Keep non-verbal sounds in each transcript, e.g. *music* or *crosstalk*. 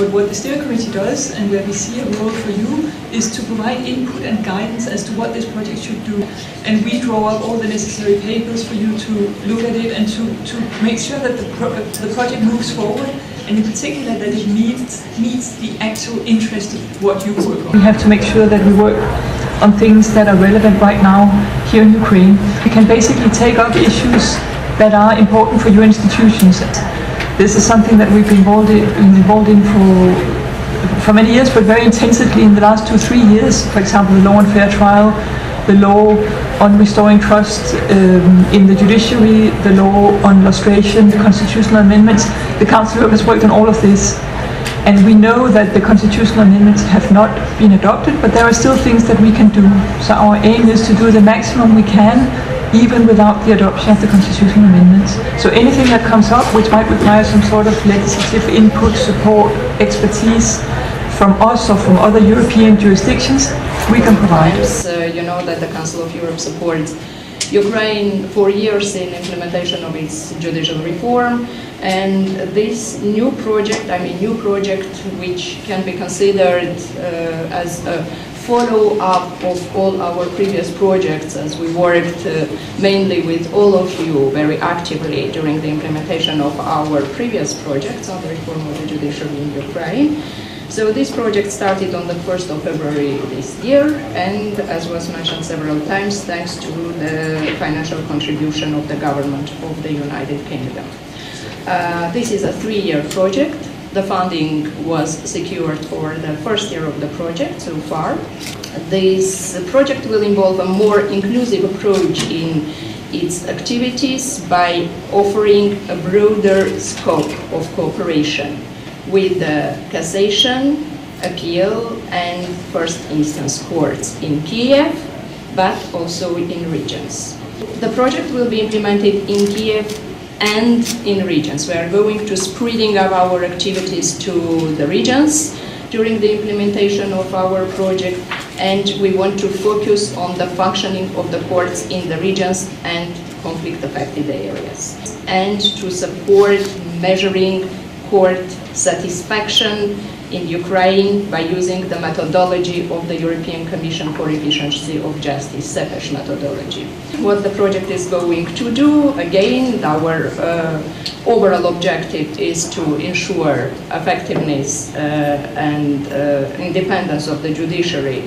But what the steering committee does, and where we see a role for you, is to provide input and guidance as to what this project should do. And we draw up all the necessary papers for you to look at it and to, to make sure that the, pro- the project moves forward, and in particular that it meets, meets the actual interest of what you work on. We have to make sure that we work on things that are relevant right now here in Ukraine. We can basically take up issues that are important for your institutions. This is something that we've been involved in, involved in for for many years, but very intensively in the last two, three years. For example, the law on fair trial, the law on restoring trust um, in the judiciary, the law on lustration, the constitutional amendments. The Council has worked on all of this. And we know that the constitutional amendments have not been adopted, but there are still things that we can do. So our aim is to do the maximum we can, even without the adoption of the constitutional amendments. So anything that comes up which might require some sort of legislative input, support, expertise from us or from other European jurisdictions, we can provide. Uh, You know that the Council of Europe supports Ukraine for years in implementation of its judicial reform. And this new project, I mean, new project which can be considered uh, as a follow-up of all our previous projects as we worked uh, mainly with all of you very actively during the implementation of our previous projects on the reform of the judiciary in Ukraine. So this project started on the 1st of February this year, and as was mentioned several times, thanks to the financial contribution of the government of the United Kingdom. Uh, This is a three-year project. The funding was secured for the first year of the project so far. This project will involve a more inclusive approach in its activities by offering a broader scope of cooperation with the cassation, appeal, and first instance courts in Kiev, but also in regions. The project will be implemented in Kiev and in regions. We are going to spreading up our activities to the regions during the implementation of our project, and we want to focus on the functioning of the courts in the regions and conflict-affected areas, and to support measuring court satisfaction in Ukraine by using the methodology of the European Commission for Efficiency of Justice, CEPES methodology. What the project is going to do, again, our uh, overall objective is to ensure effectiveness uh, and uh, independence of the judiciary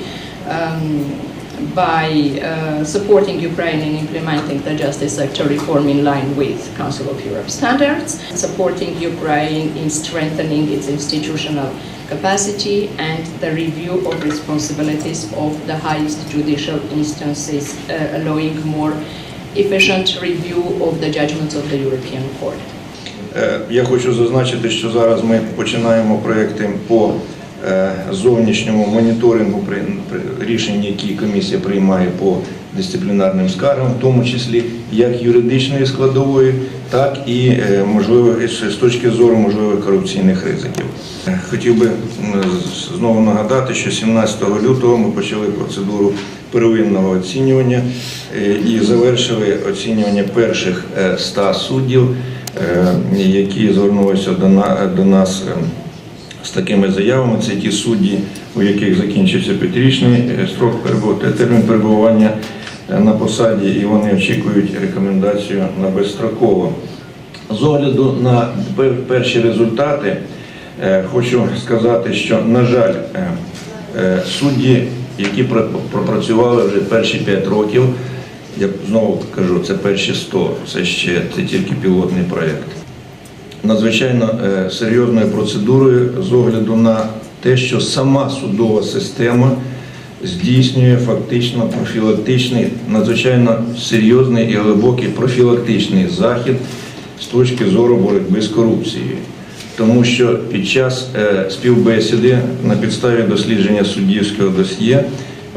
um, by uh, supporting Ukraine in implementing the justice sector reform in line with Council of Europe standards, supporting Ukraine in strengthening its institutional capacity and the review of responsibilities of the highest judicial instances, uh, allowing more efficient review of the judgments of the European Court. Е, Я хочу зазначити, що зараз ми починаємо проекти по е, зовнішньому моніторингу рішень, які комісія приймає по дисциплінарним скаргам, в тому числі як юридичної складової, так і е, можливо з точки зору можливих корупційних ризиків. Е, Хотів би знову нагадати, що 17 лютого ми почали процедуру первинного оцінювання е, і завершили оцінювання перших е, 100 суддів, е, які звернулися до на- до нас. З такими заявами. Це ті судді, у яких закінчився п'ятирічний е, строк термін перебування е, на посаді, і вони очікують рекомендацію на безстроково. З огляду на перші результати, е, хочу сказати, що, на жаль, судді, які пропрацювали вже перші 5 років, я знову кажу, це перші 100, це ще це тільки пілотний проєкт надзвичайно е, серйозною процедурою з огляду на те, що сама судова система здійснює фактично профілактичний, надзвичайно серйозний і глибокий профілактичний захід з точки зору боротьби з корупцією. Тому що під час е, співбесіди на підставі дослідження суддівського досьє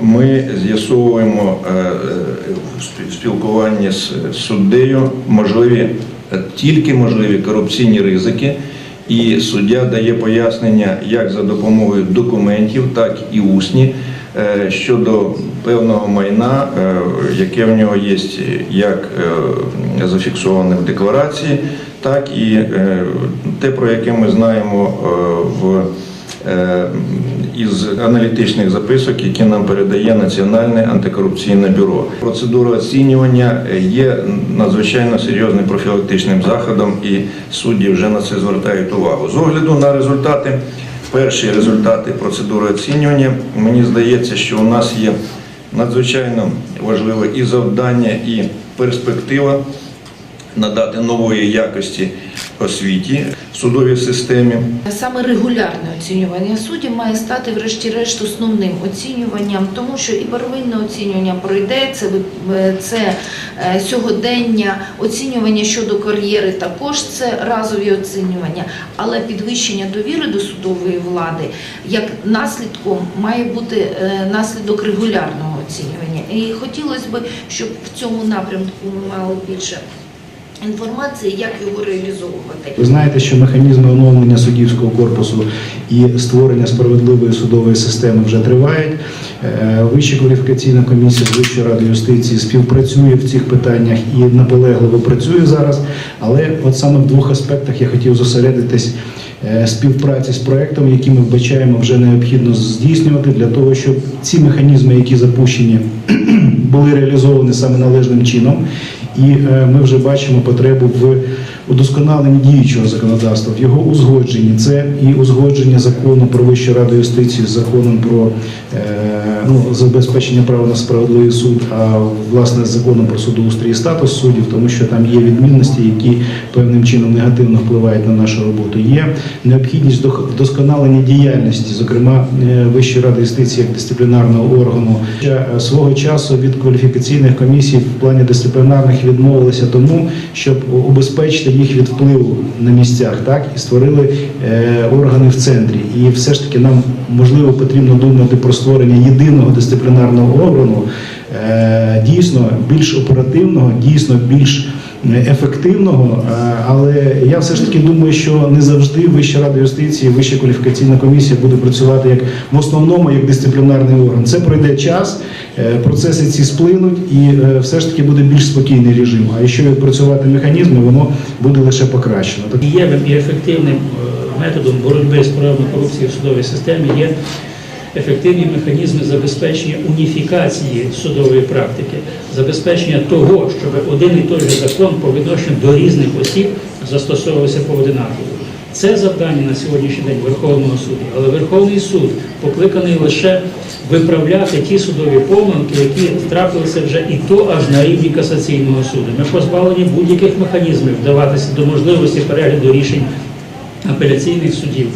ми з'ясовуємо е, е, в спілкуванні з суддею можливі тільки можливі корупційні ризики, і суддя дає пояснення як за допомогою документів, так і усні е, щодо певного майна, е, яке в нього є як е, зафіксоване в декларації, так і е, те, про яке ми знаємо е, в е, із аналітичних записок, які нам передає Національне антикорупційне бюро. Процедура оцінювання є надзвичайно серйозним профілактичним заходом, і судді вже на це звертають увагу. З огляду на результати, перші результати процедури оцінювання, мені здається, що у нас є надзвичайно важливе і завдання, і перспектива надати нової якості освіті судовій системі. Саме регулярне оцінювання суддів має стати, врешті-решт, основним оцінюванням, тому що і первинне оцінювання пройде, це, це е, сьогодення, оцінювання щодо кар'єри також це разові оцінювання, але підвищення довіри до судової влади як наслідком має бути е, наслідок регулярного оцінювання. І хотілося б, щоб в цьому напрямку ми мали більше інформації, як його реалізовувати. Ви знаєте, що механізми оновлення суддівського корпусу і створення справедливої судової системи вже тривають. Е, Вища кваліфікаційна комісія Вищої ради юстиції співпрацює в цих питаннях і наполегливо працює зараз. Але от саме в двох аспектах я хотів зосередитись е, співпраці з проектом, які ми вбачаємо вже необхідно здійснювати для того, щоб ці механізми, які запущені, *clears throat* були реалізовані саме належним чином. І е, ми вже бачимо потребу в удосконаленні діючого законодавства, в його узгодженні. Це і узгодження закону про Вищу раду юстиції з законом про е, ну, забезпечення права на справедливий суд, а власне з законом про судоустрій і статус суддів, тому що там є відмінності, які певним чином негативно впливають на нашу роботу. Є необхідність вдосконалення діяльності, зокрема е, Вищої ради юстиції як дисциплінарного органу. Е, Свого часу від кваліфікаційних комісій в плані дисциплінарних відмовилися тому, щоб убезпечити їх від на місцях, так і створили е, органи в центрі. І все ж таки нам можливо потрібно думати про створення єдиного дисциплінарного органу, е, дійсно більш оперативного, дійсно більш ефективного, е, але я все ж таки думаю, що не завжди Вища рада юстиції, Вища кваліфікаційна комісія буде працювати як в основному як дисциплінарний орган. Це пройде час, е, процеси ці сплинуть, і е, все ж таки буде більш спокійний режим. А якщо відпрацювати механізми, воно буде лише покращено. Дієвим і ефективним методом боротьби з проявами корупції в судовій системі є ефективні механізми забезпечення уніфікації судової практики, забезпечення того, щоб один і той же закон по відношенню до різних осіб застосовувався поодинаково. Це завдання на сьогоднішній день Верховного суду, але Верховний суд покликаний лише виправляти ті судові помилки, які трапилися вже і то аж на рівні касаційного суду. Ми позбавлені будь-яких механізмів вдаватися до можливості перегляду рішень апеляційних судів,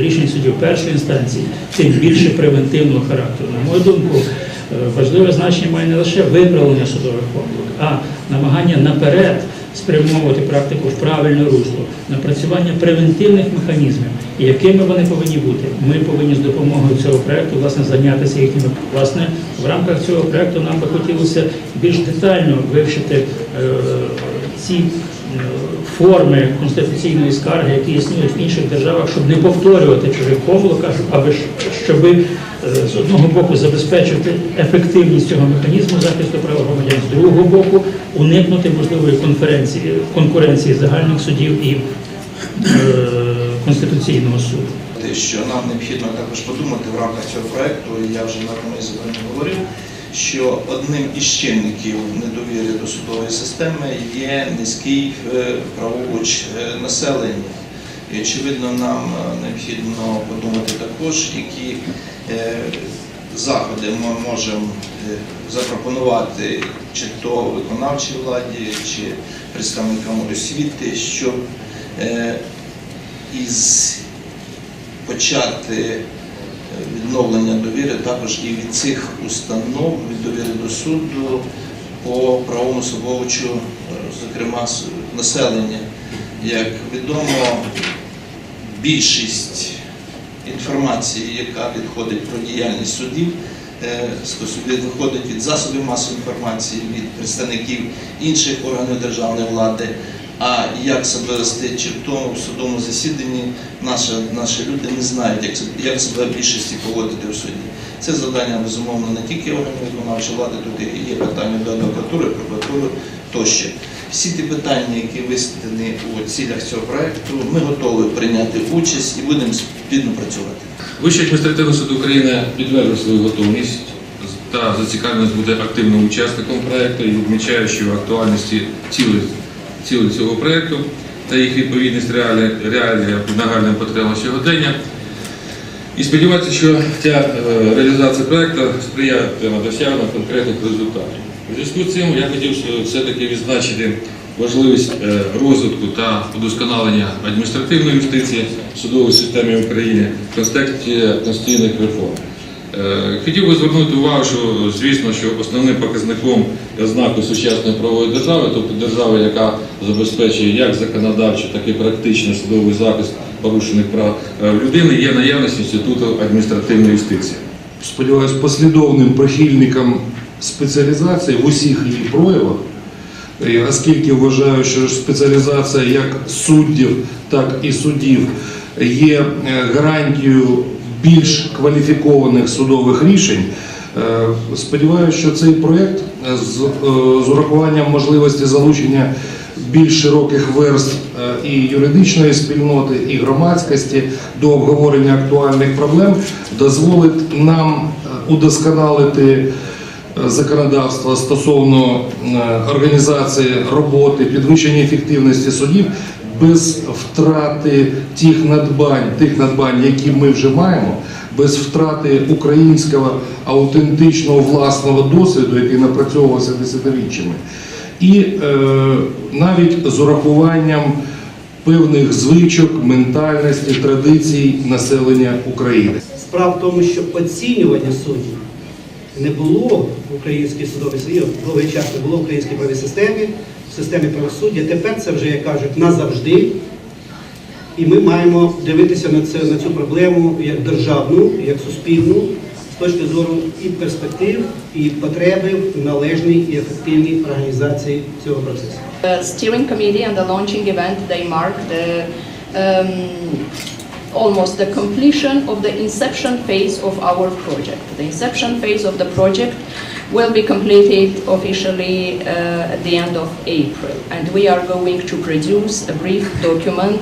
рішень судів першої інстанції, тим більше превентивного характеру. На мою думку, е, важливе значення має не лише виправлення судових помилок, а намагання наперед спрямовувати практику в правильне русло, напрацювання превентивних механізмів, і якими вони повинні бути. Ми повинні з допомогою цього проекту власне зайнятися їхніми. Власне, в рамках цього проекту нам би хотілося більш детально вивчити е, ці е, форми конституційної скарги, які існують в інших державах, щоб не повторювати чужих помилок, а щоб- е, з одного боку забезпечити ефективність цього механізму захисту прав громадян, з другого боку уникнути можливої конференції конкуренції загальних судів і е, конституційного суду. Що нам необхідно також подумати в рамках цього проекту, я вже на комісії говорив, що одним із чинників недовіри до судової системи є низький е, правовуч е, населення. І очевидно, нам е, необхідно подумати також, які заходи ми можемо запропонувати чи то виконавчій владі, чи представникам освіти, щоб із почати відновлення довіри також і від цих установ, від довіри до суду по правовому собовичу, е, зокрема населення. Як відомо, більшість інформації, яка відходить про діяльність судів, е, виходить від засобів масової інформації, від представників інших органів державної влади, А як себе вести чи в тому в судовому засіданні, наші, наші люди не знають, як, себе- як себе в більшості поводити в суді. Це завдання безумовно не тільки органів виконавчої влади, тут є питання до адвокатури, прокуратури тощо. Всі ті питання, які висвітлені у цілях цього проекту, ми готові прийняти участь і будемо спільно працювати. Вищий адміністративний суд України підтвердив свою готовність та зацікавленість бути активним учасником проекту і відмічає, що актуальності цілей, цілей цього проекту та їх відповідність і нагальним потребам сьогодення. І сподівається, що ця е, реалізація проекту сприятиме досягненню конкретних результатів. У зв'язку з цим я хотів е, все-таки відзначити важливість е, розвитку та удосконалення адміністративної юстиції в судовій системі України в контексті конституційних реформ. Е, Хотів би звернути увагу, що звісно, що основним показником і ознакою сучасної правової держави, тобто держави, яка забезпечує як законодавчий, так і практичний судовий захист порушених прав е, людини, є наявність інституту адміністративної юстиції. сподіваюся, послідовним прихильником спеціалізації в усіх її проявах, І оскільки вважаю, що спеціалізація як суддів, так і судів є е, гарантією більш кваліфікованих судових рішень. е, Сподіваюся, що цей проєкт е, з, е, урахуванням можливості залучення більш широких верств і юридичної спільноти, і громадськості до обговорення актуальних проблем дозволить нам удосконалити законодавство стосовно організації роботи, підвищення ефективності судів без втрати тих надбань, тих надбань, які ми вже маємо, без втрати українського аутентичного власного досвіду, який напрацьовувався десятиріччями, і е, навіть з урахуванням певних звичок, ментальності, традицій населення України. Справа в тому, що оцінювання суддів не було в українській судовій довгий час не було в українській правовій системі, системі правосуддя. Тепер це вже, як кажуть, назавжди. І ми маємо дивитися на, це, на цю проблему як державну, як суспільну, з точки зору і перспектив, і потреби в належній і ефективній організації цього процесу. The steering committee and the launching event, they mark the um, almost the completion of the inception phase of our project. The inception phase of the project will be completed officially uh, at the end of April. And we are going to produce a brief document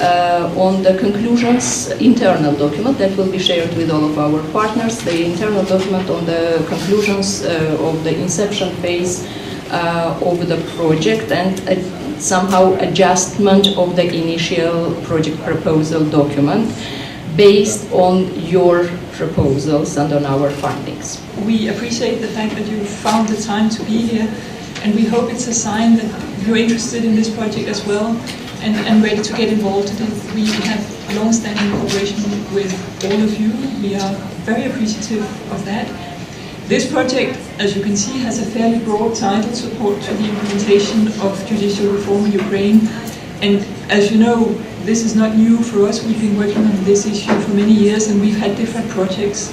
uh, on the conclusions, internal document that will be shared with all of our partners, the internal document on the conclusions uh, of the inception phase uh, of the project and somehow adjustment of the initial project proposal document based on your proposals and on our findings. We appreciate the fact that you found the time to be here, and we hope it's a sign that you're interested in this project as well and, and ready to get involved in it. We have long-standing cooperation with all of you. We are very appreciative of that. This project, as you can see, has a fairly broad title, support to the implementation of judicial reform in Ukraine. And as you know, this is not new for us. We've been working on this issue for many years and we've had different projects.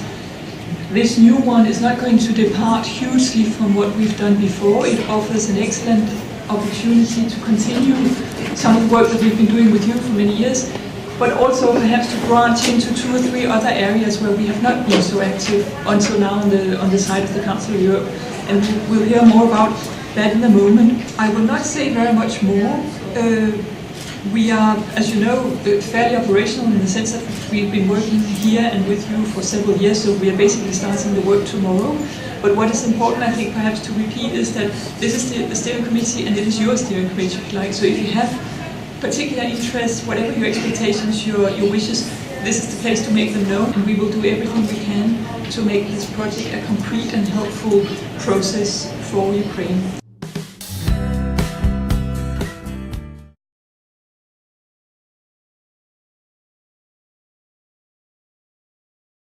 This new one is not going to depart hugely from what we've done before. It offers an excellent opportunity to continue some of the work that we've been doing with you for many years, but also perhaps to branch into two or three other areas where we have not been so active until now on the, on the side of the Council of Europe. And we'll hear more about that in a moment. I will not say very much more. Uh, we are, as you know, fairly operational in the sense that we've been working here and with you for several years, so we are basically starting the work tomorrow. But what is important, I think, perhaps to repeat, is that this is the, the steering committee and it is your steering committee, if you like. So if you have particular interests, whatever your expectations, your, your wishes, this is the place to make them known, and we will do everything we can to make this project a concrete and helpful process for Ukraine.